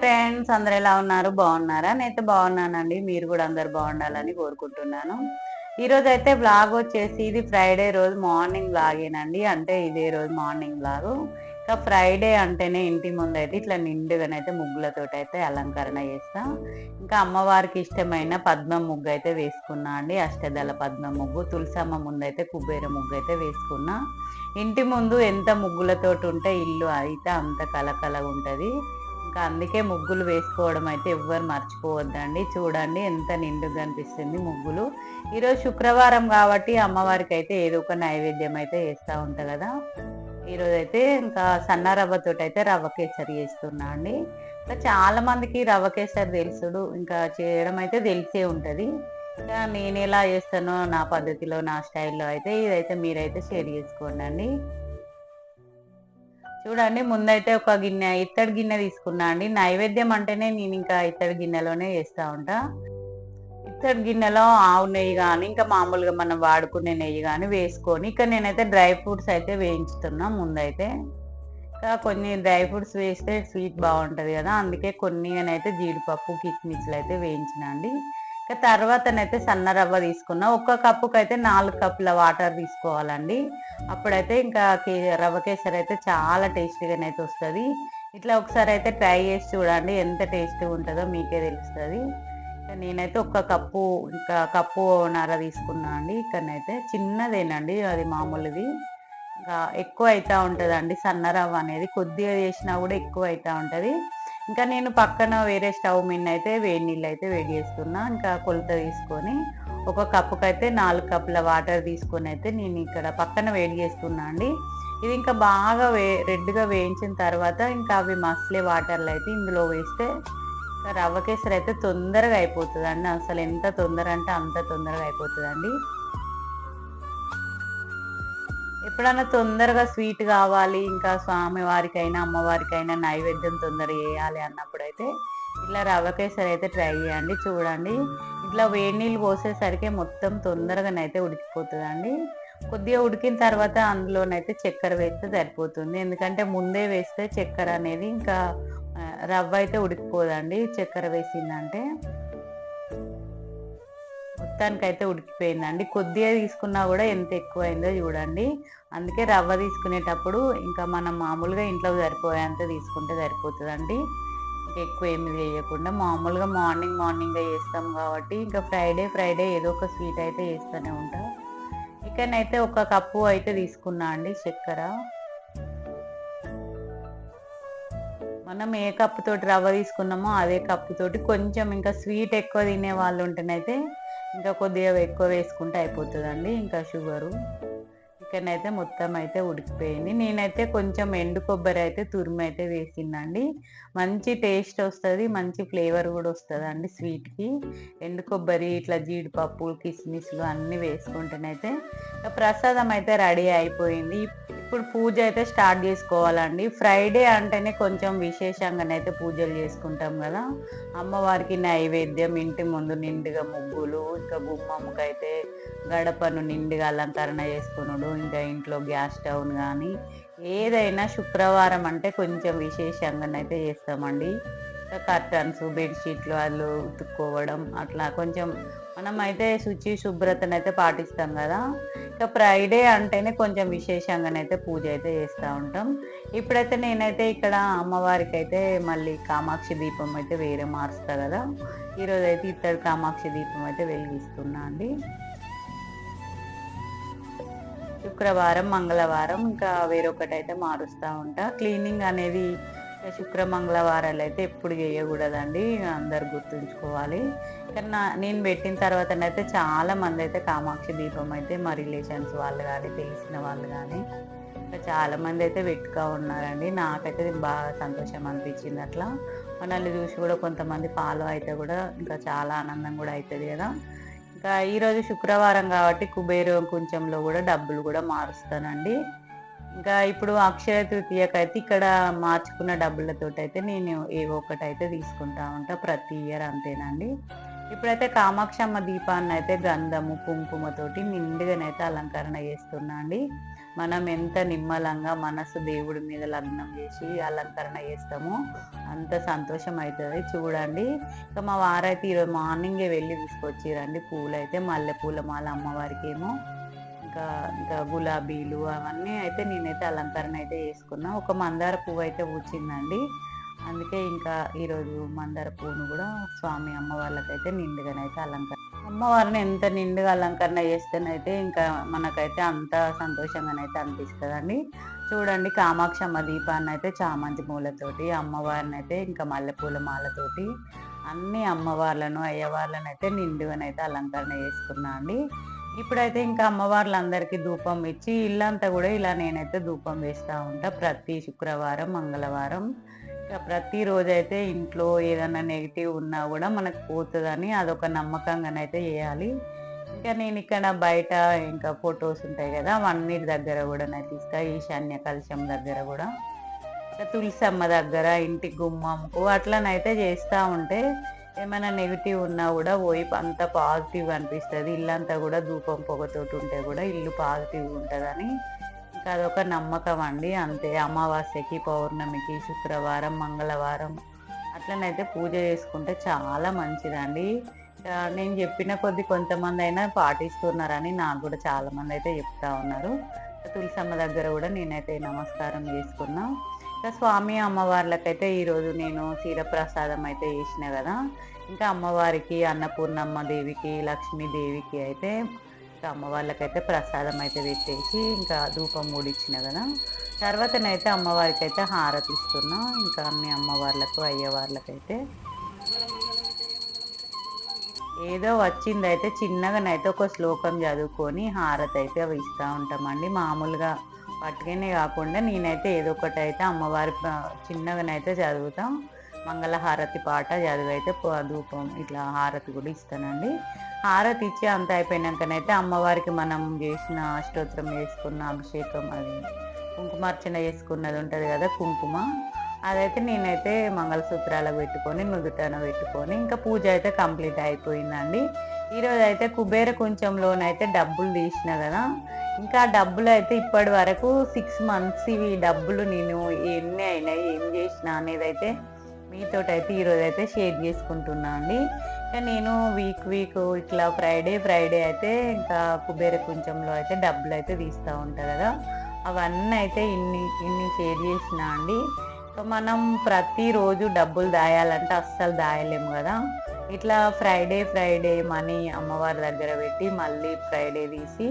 Friends అందరు ఎలా ఉన్నారు? బాగున్నారా? నేనైతే బాగున్నానండి. మీరు కూడా అందరు బాగుండాలని కోరుకుంటున్నాను. ఈరోజు అయితే బ్లాగ్ వచ్చేసి ఇది ఫ్రైడే రోజు మార్నింగ్ బ్లాగేనండి అంటే ఇదే రోజు మార్నింగ్ బ్లాగ్ ఇంకా ఫ్రైడే అంటేనే ఇంటి ముందు అయితే ఇట్లా నిండుగానైతే ముగ్గులతోటి అయితే అలంకరణ చేస్తా. ఇంకా అమ్మవారికి ఇష్టమైన పద్మ ముగ్గు అయితే వేసుకున్నా అండి. అష్టదళ పద్మ ముగ్గు తులసమ్మ ముందు అయితే కుబేర ముగ్గు అయితే వేసుకున్నా. ఇంటి ముందు ఎంత ముగ్గులతోటి ఉంటే ఇల్లు అయితే అంత కలకలగా ఉంటుంది. ఇంకా అందుకే ముగ్గులు వేసుకోవడం అయితే ఎవ్వరు మర్చిపోవద్దండి. చూడండి ఎంత నిండుగా అనిపిస్తుంది ముగ్గులు. ఈరోజు శుక్రవారం కాబట్టి అమ్మవారికి అయితే ఏదో ఒక నైవేద్యం అయితే వేస్తూ ఉంటా కదా. ఈరోజు అయితే ఇంకా సన్న రవ్వతో అయితే రవ్వ కేసరి చేస్తున్నా అండి. ఇంకా చాలా మందికి రవ్వ కేసరి తెలుసుడు ఇంకా చేయడం అయితే తెలిసే ఉంటుంది. ఇంకా నేను ఎలా చేస్తానో నా పద్ధతిలో నా స్టైల్లో అయితే ఇదైతే మీరైతే షేర్ చేసుకోండి అండి చూడండి ముందైతే ఒక గిన్నె ఇత్తడి గిన్నె తీసుకున్నా అండి. నైవేద్యం అంటేనే నేను ఇంకా ఇత్తడి గిన్నెలోనే చేస్తూ ఉంటా. ఇత్తడి గిన్నెలో ఆవు నెయ్యి కానీ ఇంకా మామూలుగా మనం వాడుకునే నెయ్యి కానీ వేసుకొని ఇక్కడ నేనైతే డ్రై ఫ్రూట్స్ అయితే వేయించుతున్నా ముందైతే. ఇంకా కొన్ని డ్రై ఫ్రూట్స్ వేస్తే స్వీట్ బాగుంటుంది కదా అందుకే కొన్ని అయితే జీడిపప్పు కిస్మిస్లు అయితే వేయించిన అండి. తర్వాతనైతే సన్న రవ్వ తీసుకున్నా. ఒక్క కప్పుకి అయితే నాలుగు కప్పుల వాటర్ తీసుకోవాలండి. అప్పుడైతే ఇంకా రవ్వ కేసరి అయితే చాలా టేస్టీగానైతే వస్తుంది. ఇట్లా ఒకసారి అయితే ట్రై చేసి చూడండి ఎంత టేస్టీగా ఉంటుందో మీకే తెలుస్తుంది. నేనైతే ఒక్క కప్పు ఇంకా కప్పు నర తీసుకున్నా అండి. ఇక్కడనైతే చిన్నదేనండి అది మామూలుది. ఇంకా ఎక్కువ అవుతూ ఉంటుందండి సన్న రవ్వ అనేది. కొద్దిగా చేసినా కూడా ఎక్కువ అవుతూ ఉంటుంది. ఇంకా నేను పక్కన వేరే స్టవ్ మీద అయితే వేడి నీళ్ళు అయితే వేడి చేస్తున్నా. ఇంకా కొలత తీసుకొని ఒక కప్పుకి అయితే నాలుగు కప్పుల వాటర్ తీసుకొని అయితే నేను ఇక్కడ పక్కన వేడి చేస్తున్నా అండి. ఇది ఇంకా బాగా వే రెడ్గా వేయించిన తర్వాత ఇంకా అవి మసలే వాటర్లు అయితే ఇందులో వేస్తే రవ్వ కేసరి అయితే తొందరగా అయిపోతుంది అండి అసలు ఎంత తొందర అంటే అంత తొందరగా అయిపోతుందండి. ఎప్పుడన్నా తొందరగా స్వీట్ కావాలి ఇంకా స్వామి వారికైనా అమ్మవారికైనా నైవేద్యం తొందర చేయాలి అన్నప్పుడు అయితే ఇట్లా రవ్వ కేసరి అయితే ట్రై చేయండి చూడండి. ఇట్లా వేడి నీళ్ళు పోసేసరికి మొత్తం తొందరగానైతే ఉడికిపోతుందండి. కొద్దిగా ఉడికిన తర్వాత అందులోనైతే చక్కెర వేస్తే సరిపోతుంది. ఎందుకంటే ముందే వేస్తే చక్కెర అనేది ఇంకా రవ్వ అయితే ఉడికిపోదండి చక్కెర వేసిందంటే. మొత్తానికైతే ఉడికిపోయిందండి. కొద్దిగా తీసుకున్నా కూడా ఎంత ఎక్కువ అయిందో చూడండి. అందుకే రవ్వ తీసుకునేటప్పుడు ఇంకా మనం మామూలుగా ఇంట్లో సరిపోయేంత తీసుకుంటే సరిపోతుందండి. ఇంకా ఎక్కువ ఏమి చేయకుండా మామూలుగా మార్నింగ్ మార్నింగ్ చేస్తాం కాబట్టి ఇంకా ఫ్రైడే ఫ్రైడే ఏదో ఒక స్వీట్ అయితే చేస్తూనే ఉంటా. ఇకనైతే ఒక కప్పు అయితే తీసుకున్నా అండి చక్కెర. మనం ఏ కప్పుతోటి రవ్వ తీసుకున్నామో అదే కప్పుతోటి కొంచెం ఇంకా స్వీట్ ఎక్కువ తినే వాళ్ళు ఉంటేనైతే ఇంకా కొద్దిగా ఎక్కువ వేసుకుంటే అయిపోతుందండి ఇంకా షుగరు. ఇక్కడనైతే మొత్తం అయితే ఉడికిపోయింది. నేనైతే కొంచెం ఎండు కొబ్బరి అయితే తురిమి అయితే వేసిందండి మంచి టేస్ట్ వస్తుంది మంచి ఫ్లేవర్ కూడా వస్తుంది అండి స్వీట్కి. ఎండు కొబ్బరి ఇట్లా జీడిపప్పు కిస్మిస్లు అన్నీ వేసుకుంటేనైతే ప్రసాదం అయితే రెడీ అయిపోయింది. ఇప్పుడు పూజ అయితే స్టార్ట్ చేసుకోవాలండి. ఫ్రైడే అంటేనే కొంచెం విశేషంగానైతే పూజలు చేసుకుంటాం కదా. అమ్మవారికి నైవేద్యం ఇంటి ముందు నిండుగా ముగ్గులు ఇంకా గుమ్మమ్మకి అయితే గడపను నిండుగా అలంకరణ చేసుకునుడు ఇంకా ఇంట్లో గ్యాస్ స్టవ్ కానీ ఏదైనా శుక్రవారం అంటే కొంచెం విశేషంగానైతే చేస్తామండి. కర్టన్స్ బెడ్షీట్లు వాళ్ళు ఉతుక్కోవడం అట్లా కొంచెం మనం అయితే శుచి శుభ్రతను అయితే పాటిస్తాం కదా. ఇంకా ఫ్రైడే అంటేనే కొంచెం విశేషంగానైతే పూజ అయితే చేస్తూ ఉంటాం. ఇప్పుడైతే నేనైతే ఇక్కడ అమ్మవారికి అయితే మళ్ళీ కామాక్షి దీపం అయితే వేరే మారుస్తా కదా. ఈరోజు అయితే ఇత్తడి కామాక్షి దీపం అయితే వెలిగిస్తున్నా అండి. శుక్రవారం మంగళవారం ఇంకా వేరొకటి అయితే మారుస్తూ ఉంటా. క్లీనింగ్ అనేది శుక్ర మంగళవారాలు అయితే ఎప్పుడు చేయకూడదండి. అందరు గుర్తుంచుకోవాలి. కానీ నా నేను పెట్టిన తర్వాత అయితే చాలా మంది అయితే కామాక్షి దీపం అయితే మా రిలేషన్స్ వాళ్ళు కానీ తెలిసిన వాళ్ళు కానీ ఇంకా చాలా మంది అయితే పెట్టుగా ఉన్నారండి. నాకైతే బాగా సంతోషం అనిపించింది అట్లా. మనల్ని చూసి కూడా కొంతమంది ఫాలో అయితే కూడా ఇంకా చాలా ఆనందం కూడా అవుతుంది కదా. ఇంకా ఈరోజు శుక్రవారం కాబట్టి కుబేరు కొంచెంలో కూడా డబ్బులు కూడా మారుస్తానండి. ఇంకా ఇప్పుడు అక్షయ తృతీయకు అయితే ఇక్కడ మార్చుకున్న డబ్బులతో అయితే నేను ఏ ఒక్కటైతే తీసుకుంటా ఉంటా ప్రతి ఇయర్ అంతేనండి. ఇప్పుడైతే కామాక్షమ్మ దీపాన్ని అయితే గంధము కుంకుమతోటి నిండుగానైతే అలంకరణ చేస్తున్నా అండి. మనం ఎంత నిమ్మలంగా మనసు దేవుడి మీద లగ్నం చేసి అలంకరణ చేస్తామో అంత సంతోషం అవుతుంది చూడండి ఇంకా మా వారైతే ఈరోజు మార్నింగే వెళ్ళి తీసుకొచ్చిరండి పూలైతే మల్లెపూల మాల అమ్మవారికి ఏమో ఇంకా ఇంకా గులాబీలు అవన్నీ అయితే నేనైతే అలంకరణ అయితే చేసుకున్నా. ఒక మందార పువ్వు అయితే వచ్చిందండి అందుకే ఇంకా ఈరోజు మందార పువ్వును కూడా స్వామి అమ్మవార్లకైతే నిండుగానైతే అలంకరణ అమ్మవారిని ఎంత నిండుగా అలంకరణ చేస్తేనైతే ఇంకా మనకైతే అంత సంతోషంగానైతే అనిపిస్తుందండి. చూడండి కామాక్షమ్మ దీపాన్ని అయితే చామంతి పూలతోటి అమ్మవారిని అయితే ఇంకా మల్లెపూల మాలతోటి అన్ని అమ్మవార్లను అయ్యవార్లను అయితే నిండుగానైతే అలంకరణ చేసుకున్నా అండి. ఇప్పుడైతే ఇంకా అమ్మవార్లందరికీ ధూపం ఇచ్చి ఇల్లంతా కూడా ఇలా నేనైతే ధూపం వేస్తూ ఉంటా. ప్రతి శుక్రవారం మంగళవారం ఇంకా ప్రతిరోజు అయితే ఇంట్లో ఏదైనా నెగిటివ్ ఉన్నా కూడా మనకు పోతుందని అదొక నమ్మకంగానైతే చేయాలి. ఇంకా నేను ఇక్కడ బయట ఇంకా ఫొటోస్ ఉంటాయి కదా అవన్నిటి దగ్గర కూడా నేను తీస్తా ఈశాన్య కలశం దగ్గర కూడా. ఇంకా తులసమ్మ దగ్గర ఇంటి గుమ్మంకు అట్లనైతే చేస్తూ ఉంటే ఏమైనా నెగిటివ్ ఉన్నా కూడా పోయి అంత పాజిటివ్ అనిపిస్తుంది. ఇల్లంతా కూడా ధూపం పొగతోటి ఉంటే కూడా ఇల్లు పాజిటివ్ ఉంటుందని అదొక నమ్మకం అండి అంతే. అమావాస్యకి పౌర్ణమికి శుక్రవారం మంగళవారం అట్లనైతే పూజ చేసుకుంటే చాలా మంచిదండి. నేను చెప్పిన కొద్ది కొంతమంది అయినా పాటిస్తున్నారని నాకు కూడా చాలామంది అయితే చెప్తా ఉన్నారు. తులసమ్మ దగ్గర కూడా నేనైతే నమస్కారం చేసుకున్నా. ఇంకా స్వామి అమ్మవార్లకైతే ఈరోజు నేను క్షీర ప్రసాదం అయితే చేసిన కదా. ఇంకా అమ్మవారికి అన్నపూర్ణమ్మ దేవికి లక్ష్మీదేవికి అయితే ఇంకా అమ్మవార్లకైతే ప్రసాదం అయితే పెట్టేసి ఇంకా ధూపం మూడిచ్చిన కదా. తర్వాతనైతే అమ్మవారికి అయితే హారతి ఇస్తున్నాం. ఇంకా అన్ని అమ్మవార్లకు అయ్యవార్లకైతే. ఏదో వచ్చిందైతే చిన్నగానైతే ఒక శ్లోకం చదువుకొని హారతి అయితే అవి ఇస్తూ ఉంటామండి. మామూలుగా పట్టుకనే కాకుండా నేనైతే ఏదో ఒకటి అయితే అమ్మవారి చిన్నగానైతే చదువుతాం. మంగళహారతి పాట చదివైతే ధూపం ఇట్లా హారతి కూడా ఇస్తానండి. హారతి ఇచ్చి అంత అయిపోయినాకనైతే అమ్మవారికి మనం చేసిన అష్టోత్తరం చేసుకున్న అభిషేకం అది. కుంకుమార్చన చేసుకున్నది ఉంటుంది కదా కుంకుమ. అదైతే నేనైతే మంగళసూత్రాలు పెట్టుకొని నుదుటన పెట్టుకొని ఇంకా పూజ అయితే కంప్లీట్ అయిపోయిందండి. ఈరోజు అయితే కుబేర కొంచెంలోనైతే డబ్బులు తీసిన కదా ఇంకా డబ్బులు అయితే ఇప్పటి వరకు సిక్స్ మంత్స్ ఇవి డబ్బులు నేను ఎన్ని అయినాయి ఏం చేసిన అనేది అయితే మీతో అయితే ఈరోజు అయితే షేర్ చేసుకుంటున్నా అండి. నేను వీక్ వీక్ ఇట్లా ఫ్రైడే ఫ్రైడే అయితే ఇంకా కుబేర కుంచంలో అయితే డబ్బులు అయితే తీస్తూ ఉంటా కదా. అవన్నీ అయితే ఇన్ని ఇన్ని షేర్ చేసిన అండి. మనం ప్రతిరోజు డబ్బులు దాయాలంటే అస్సలు దాయలేము కదా. ఇట్లా ఫ్రైడే ఫ్రైడే మనీ అమ్మవారి దగ్గర పెట్టి మళ్ళీ ఫ్రైడే తీసి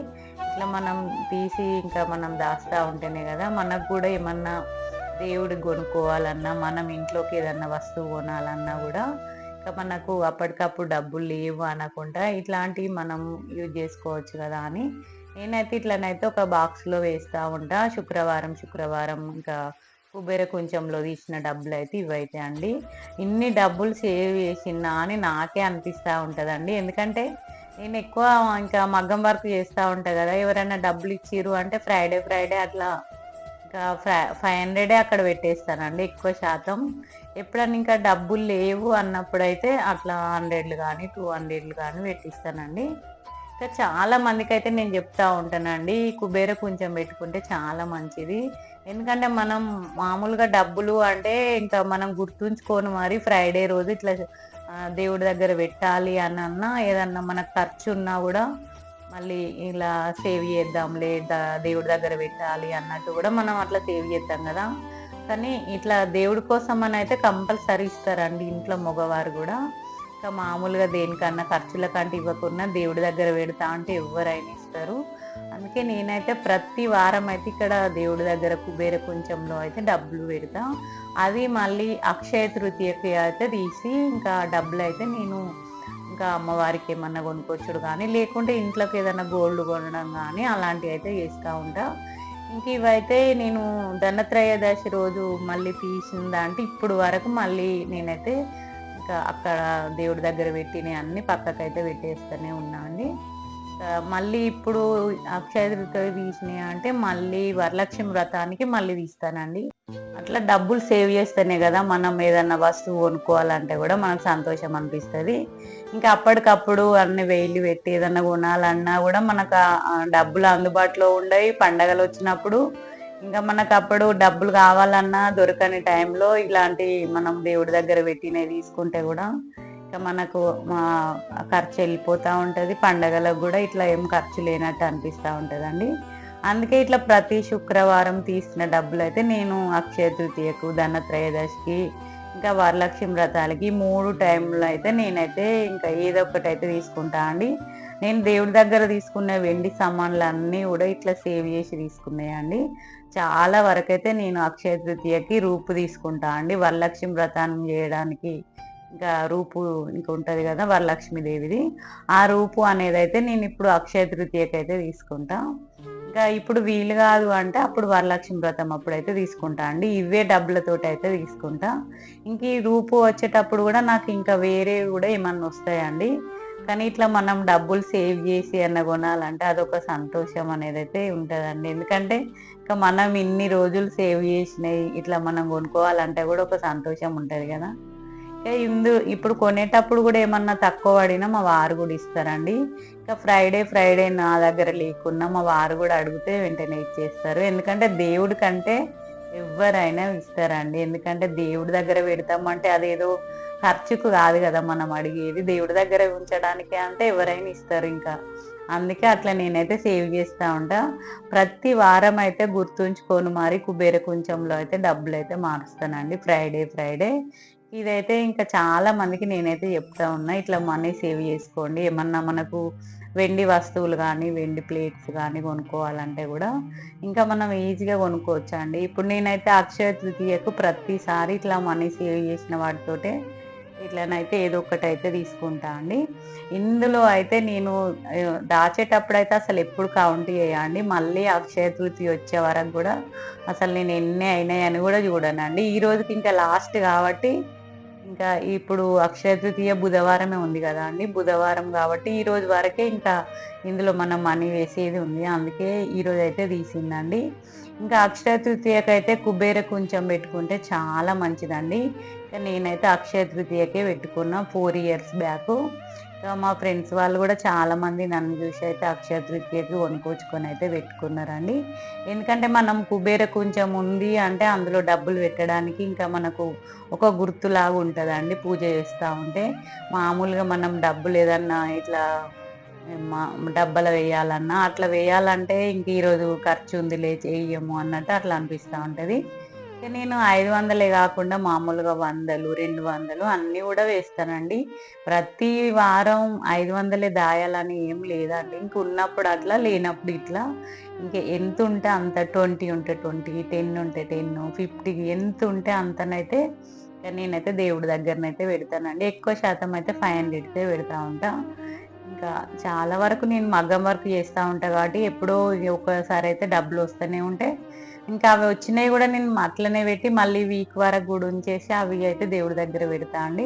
ఇట్లా మనం తీసి ఇంకా మనం దాస్తూ ఉంటేనే కదా మనకు కూడా ఏమన్నా దేవుడికి కొనుక్కోవాలన్నా మనం ఇంట్లోకి ఏదన్నా వస్తువు కొనాలన్నా కూడా ఇంకా మనకు అప్పటికప్పుడు డబ్బులు లేవు అనకుండా ఇట్లాంటివి మనం యూజ్ చేసుకోవచ్చు కదా అని. నేనైతే ఇట్లనైతే ఒక బాక్స్లో వేస్తూ ఉంటా. శుక్రవారం శుక్రవారం ఇంకా కుబేర కొంచెంలో తీసిన డబ్బులు అయితే ఇవైతే అండి. ఇన్ని డబ్బులు సేవ్ చేసినా అని నాకే అనిపిస్తూ ఉంటుందండి. ఎందుకంటే నేను ఎక్కువ ఇంకా మగ్గం వర్క్ చేస్తూ ఉంటా కదా. ఎవరైనా డబ్బులు ఇచ్చిర్రు అంటే ఫ్రైడే ఫ్రైడే అట్లా ఇంకా ఫై ఫైవ్ హండ్రెడే అక్కడ పెట్టేస్తానండి ఎక్కువ శాతం. ఎప్పుడన్నా ఇంకా డబ్బులు లేవు అన్నప్పుడైతే అట్లా హండ్రెడ్లు కానీ టూ హండ్రెడ్లు కానీ పెట్టిస్తానండి. ఇంకా చాలా మందికి అయితే నేను చెప్తా ఉంటానండి ఈ కుబేర కొంచెం పెట్టుకుంటే చాలా మంచిది. ఎందుకంటే మనం మామూలుగా డబ్బులు అంటే ఇంకా మనం గుర్తుంచుకొని మరి ఫ్రైడే రోజు ఇట్లా దేవుడి దగ్గర పెట్టాలి అని అన్నా ఏదన్నా మనకు ఖర్చు ఉన్నా కూడా మళ్ళీ ఇలా సేవ్ చేద్దాంలే దేవుడి దగ్గర పెట్టాలి అన్నట్టు కూడా మనం అట్లా సేవ్ చేద్దాం కదా. కానీ ఇట్లా దేవుడి కోసం అని అయితే కంపల్సరీ ఇస్తారండి ఇంట్లో మగవారు కూడా. ఇంకా మామూలుగా దేనికన్నా ఖర్చుల కంటే ఇవ్వకుండా దేవుడి దగ్గర పెడతా అంటే ఎవరైనా ఇస్తారు. అందుకే నేనైతే ప్రతి వారం అయితే ఇక్కడ దేవుడి దగ్గర కుబేర కొంచెంలో అయితే డబ్బులు పెడతా. అది మళ్ళీ అక్షయ తృతీయకి అయితే తీసి ఇంకా డబ్బులు అయితే నేను ఇంకా అమ్మవారికి ఏమన్నా కొనుక్కొచ్చుడు కానీ లేకుంటే ఇంట్లోకి ఏదైనా గోల్డ్ కొనడం కానీ అలాంటివి అయితే చేస్తూ ఉంటా. ఇంక ఇవైతే నేను ధనత్రయోదశి రోజు మళ్ళీ తీసిందా అంటే ఇప్పుడు వరకు మళ్ళీ నేనైతే ఇంకా అక్కడ దేవుడి దగ్గర పెట్టిన అన్ని పక్కకైతే పెట్టేస్తూనే ఉన్నా అండి. మళ్ళీ ఇప్పుడు అక్షయ తృతీయ తీసినాయి అంటే మళ్ళీ వరలక్ష్మి వ్రతానికి మళ్ళీ తీస్తానండి అట్లా డబ్బులు సేవ్ చేస్తేనే కదా మనం ఏదన్నా వస్తువు కొనుక్కోవాలంటే కూడా మనకు సంతోషం అనిపిస్తుంది. ఇంకా అప్పటికప్పుడు అన్ని వేలు పెట్టి ఏదన్నా కొనాలన్నా కూడా మనకు డబ్బులు అందుబాటులో ఉండవు పండగలు వచ్చినప్పుడు ఇంకా మనకు అప్పుడు డబ్బులు కావాలన్నా దొరకని టైంలో ఇలాంటి మనం దేవుడి దగ్గర పెట్టినవి తీసుకుంటే కూడా ఇంకా మనకు మా ఖర్చు వెళ్ళిపోతూ ఉంటుంది. పండగలకు కూడా ఇట్లా ఏం ఖర్చు లేనట్టు అనిపిస్తూ ఉంటుందండి. అందుకే ఇట్లా ప్రతి శుక్రవారం తీసిన డబ్బులు అయితే నేను అక్షయ తృతీయకు ధన త్రయోదశికి ఇంకా వరలక్ష్మి వ్రతాలకి మూడు టైంలో అయితే నేనైతే ఇంకా ఏదో ఒకటి అయితే తీసుకుంటా అండి. నేను దేవుడి దగ్గర తీసుకున్న వెండి సామాన్లు అన్నీ కూడా ఇట్లా సేవ్ చేసి తీసుకున్నాయండి చాలా వరకైతే నేను అక్షయ తృతీయకి రూపు తీసుకుంటా అండి. వరలక్ష్మి వ్రతాన్ని చేయడానికి ఇంకా రూపు ఇంకా ఉంటుంది కదా వరలక్ష్మీదేవిది. ఆ రూపు అనేది అయితే నేను ఇప్పుడు అక్షయ తృతీయకి అయితే తీసుకుంటా. ఇంకా ఇప్పుడు వీలు కాదు అంటే అప్పుడు వరలక్ష్మి వ్రతం అప్పుడైతే తీసుకుంటా అండి. ఇవే డబ్బులతోటి అయితే తీసుకుంటా. ఇంక ఈ రూపు వచ్చేటప్పుడు కూడా నాకు ఇంకా వేరే కూడా ఏమన్నా వస్తాయండి. కానీ ఇట్లా మనం డబ్బులు సేవ్ చేసి అన్న కొనాలంటే అదొక సంతోషం అనేది అయితే ఉంటుందండి. ఎందుకంటే ఇంకా మనం ఇన్ని రోజులు సేవ్ చేసినాయి ఇట్లా మనం కొనుక్కోవాలంటే కూడా ఒక సంతోషం ఉంటుంది కదా. ఇందు ఇప్పుడు కొనేటప్పుడు కూడా ఏమన్నా తక్కువ పడినా మా వారు కూడా ఇస్తారండి. ఇంకా ఫ్రైడే ఫ్రైడే నా దగ్గర లేకున్నా మా వారు కూడా అడిగితే వెంటనే ఇచ్చేస్తారు. ఎందుకంటే దేవుడి కంటే ఎవరైనా ఇస్తారండి. ఎందుకంటే దేవుడి దగ్గర పెడతామంటే అదేదో ఖర్చుకు కాదు కదా మనం అడిగేది. దేవుడి దగ్గర ఉంచడానికి అంటే ఎవరైనా ఇస్తారు ఇంకా. అందుకే అట్లా నేనైతే సేవ్ చేస్తూ ఉంటా. ప్రతి వారం అయితే గుర్తుంచుకొని మరి కుబేర కుంచంలో అయితే డబ్బులు అయితే మారుస్తానండి. ఫ్రైడే ఫ్రైడే ఇదైతే ఇంకా చాలా మందికి నేనైతే చెప్తా ఉన్నా. ఇట్లా మనీ సేవ్ చేసుకోండి. ఏమన్నా మనకు వెండి వస్తువులు కానీ వెండి ప్లేట్స్ కానీ కొనుక్కోవాలంటే కూడా ఇంకా మనం ఈజీగా కొనుక్కోవచ్చు అండి ఇప్పుడు నేనైతే అక్షయ తృతీయకు ప్రతిసారి ఇట్లా మనీ సేవ్ చేసిన వాటితోటే ఇట్లనైతే ఏదో ఒకటి అయితే తీసుకుంటా అండి. ఇందులో అయితే నేను దాచేటప్పుడు అయితే అసలు ఎప్పుడు కౌంట్ చేయండి మళ్ళీ అక్షయ తృతీయ వచ్చే వరకు కూడా అసలు నేను ఎన్ని అయినాయి అని కూడా చూడనండి. ఈ రోజుకి ఇంకా లాస్ట్ కాబట్టి ఇంకా ఇప్పుడు అక్షయ తృతీయ బుధవారమే ఉంది కదా అండి. బుధవారం కాబట్టి ఈ రోజు వరకే ఇంకా ఇందులో మనం మనీ వేసేది ఉంది. అందుకే ఈరోజు అయితే తీసిందండి. ఇంకా అక్షయ తృతీయకి అయితే కుబేర కొంచెం పెట్టుకుంటే చాలా మంచిదండి. ఇంకా నేనైతే అక్షయ తృతీయకే పెట్టుకున్నా ఫోర్ ఇయర్స్ బ్యాక్. ఇంకా మా ఫ్రెండ్స్ వాళ్ళు కూడా చాలా మంది నన్ను చూసి అయితే అక్షయ తృతీయకి కొనుక్కొచ్చుకొని అయితే పెట్టుకున్నారండి. ఎందుకంటే మనం కుబేర కొంచెం ఉంది అంటే అందులో డబ్బులు పెట్టడానికి ఇంకా మనకు ఒక గుర్తులాగా ఉంటుందండి పూజ చేస్తూ ఉంటే. మామూలుగా మనం డబ్బులు ఏదన్నా ఇట్లా మా డబ్బలు వేయాలన్నా అట్లా వేయాలంటే ఇంక ఈరోజు ఖర్చు ఉందిలే చెయ్యము అన్నట్టు అట్లా అనిపిస్తూ ఉంటుంది. నేను ఐదు వందలే కాకుండా మామూలుగా వందలు రెండు వందలు అన్నీ కూడా వేస్తానండి. ప్రతి వారం ఐదు వందలే దాయాలని ఏం లేదండి. ఇంక ఉన్నప్పుడు అట్లా లేనప్పుడు ఇట్లా. ఇంకా ఎంత ఉంటే అంత ట్వంటీ ఉంటే ట్వంటీ టెన్ ఉంటే టెన్ ఫిఫ్టీ ఎంత ఉంటే అంతనైతే నేనైతే దేవుడి దగ్గరనైతే పెడతానండి. ఎక్కువ శాతం అయితే ఫైవ్ హండ్రెడ్కే పెడతా ఉంటా. ఇంకా చాలా వరకు నేను మగ్గం వర్క్ చేస్తూ ఉంటా కాబట్టి ఎప్పుడో ఒకసారి అయితే డబ్బులు వస్తూనే ఉంటాయి ఇంకా అవి వచ్చినాయి కూడా నేను అట్లనే పెట్టి మళ్ళీ వీక్ వరకు కూడా ఉంచేసి అవి అయితే దేవుడి దగ్గర పెడతా అండి.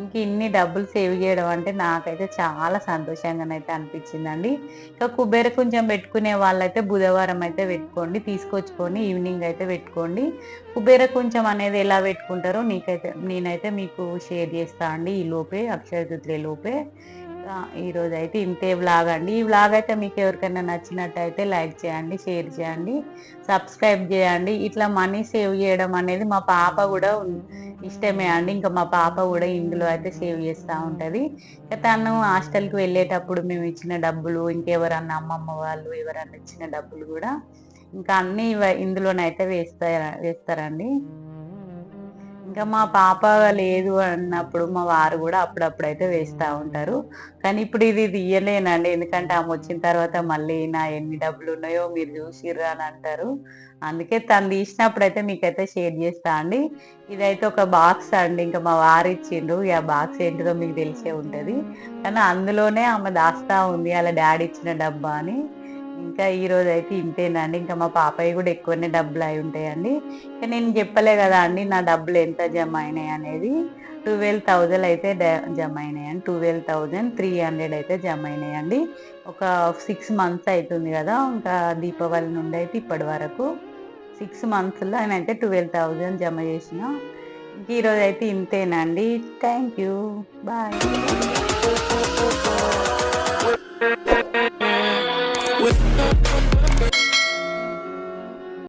ఇంక ఇన్ని డబ్బులు సేవ్ చేయడం అంటే నాకైతే చాలా సంతోషంగానైతే అనిపించిందండి. ఇంకా కుబేర కొంచెం పెట్టుకునే వాళ్ళైతే బుధవారం అయితే పెట్టుకోండి తీసుకొచ్చుకొని ఈవినింగ్ అయితే పెట్టుకోండి. కుబేర కొంచెం అనేది ఎలా పెట్టుకుంటారో నీకైతే నేనైతే మీకు షేర్ చేస్తా అండి ఈ లోపే అక్షయ లోపే. ఈరోజు అయితే ఇంతే వ్లాగ్ అండి. ఈ వ్లాగ్ అయితే మీకు ఎవరికైనా నచ్చినట్టయితే లైక్ చేయండి షేర్ చేయండి సబ్స్క్రైబ్ చేయండి. ఇట్లా మనీ సేవ్ చేయడం అనేది మా పాప కూడా ఇష్టమే అండి. ఇంకా మా పాప కూడా ఇందులో అయితే సేవ్ చేస్తూ ఉంటుంది. ఇంకా తను హాస్టల్కి వెళ్ళేటప్పుడు మేము ఇచ్చిన డబ్బులు ఇంకెవరన్నా అమ్మమ్మ వాళ్ళు ఎవరన్నా ఇచ్చిన డబ్బులు కూడా ఇంకా అన్నీ ఇందులోనైతే వేస్తా వేస్తారండి. ఇంకా మా పాప లేదు అన్నప్పుడు మా వారు కూడా అప్పుడప్పుడు అయితే వేస్తూ ఉంటారు. కానీ ఇప్పుడు ఇది తీయలేనండి. ఎందుకంటే ఆమె వచ్చిన తర్వాత మళ్ళీ నా ఎన్ని డబ్బులు ఉన్నాయో మీరు చూసిర్రు అని అంటారు. అందుకే తను తీసినప్పుడు అయితే మీకైతే షేర్ చేస్తా అండి. ఇదైతే ఒక బాక్స్ అండి. ఇంకా మా వారు ఇచ్చిండ్రు. ఆ బాక్స్ ఏంటిదో మీకు తెలిసే ఉంటుంది. కానీ అందులోనే ఆమె దాస్తా ఉంది. అలా డాడీ ఇచ్చిన డబ్బా అని. ఇంకా ఈ రోజు అయితే ఇంతేనండి. ఇంకా మా పాపయ్య కూడా ఎక్కువనే డబ్బులు అయి ఉంటాయండి. నేను చెప్పలే కదా అండి నా డబ్బులు ఎంత జమ అయినాయి అనేది. ట్వెల్వ్ థౌజండ్ అయితే డ- జమ అయినాయండి ట్వెల్వ్ థౌజండ్ త్రీ హండ్రెడ్ అయితే జమ అయినాయండి ఒక సిక్స్ మంత్స్ అవుతుంది కదా ఇంకా దీపావళి నుండి అయితే ఇప్పటి వరకు. సిక్స్ మంత్స్లో అయితే ట్వెల్వ్ థౌజండ్ జమ చేసిన. ఇంక ఈరోజు అయితే ఇంతేనండి. Thank you. బాయ్. With